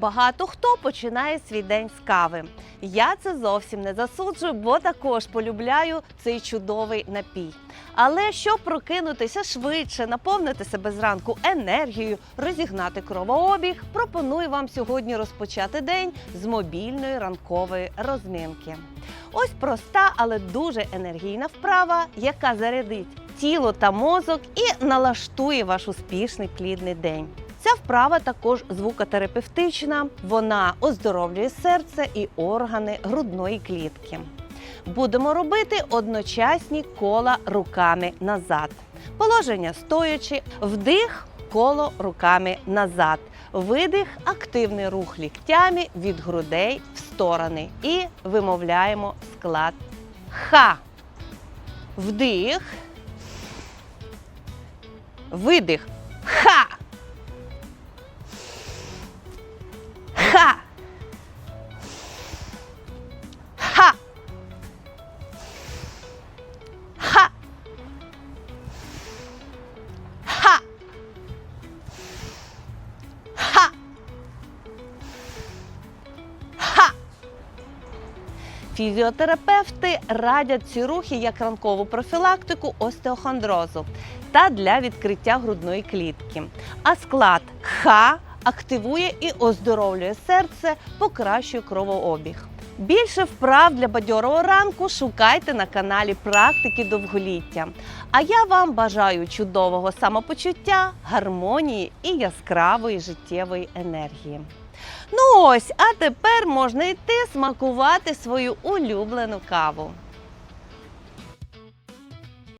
Багато хто починає свій день з кави. Я це зовсім не засуджую, бо також полюбляю цей чудовий напій. Але щоб прокинутися швидше, наповнити себе зранку енергією, розігнати кровообіг, пропоную вам сьогодні розпочати день з мобільної ранкової розминки. Ось проста, але дуже енергійна вправа, яка зарядить тіло та мозок і налаштує ваш успішний плідний день. Ця вправа також звукотерапевтична. Вона оздоровлює серце і органи грудної клітки. Будемо робити одночасні кола руками назад. Положення стоячи, вдих коло руками назад. Видих активний рух ліктями від грудей в сторони. І вимовляємо склад Х. Вдих. Видих. Ха. Фізіотерапевти радять ці рухи як ранкову профілактику остеохондрозу та для відкриття грудної клітки. А склад Х активує і оздоровлює серце, покращує кровообіг. Більше вправ для бадьорого ранку шукайте на каналі Практики довголіття. А я вам бажаю чудового самопочуття, гармонії і яскравої життєвої енергії. Ну ось, а тепер можна йти смакувати свою улюблену каву.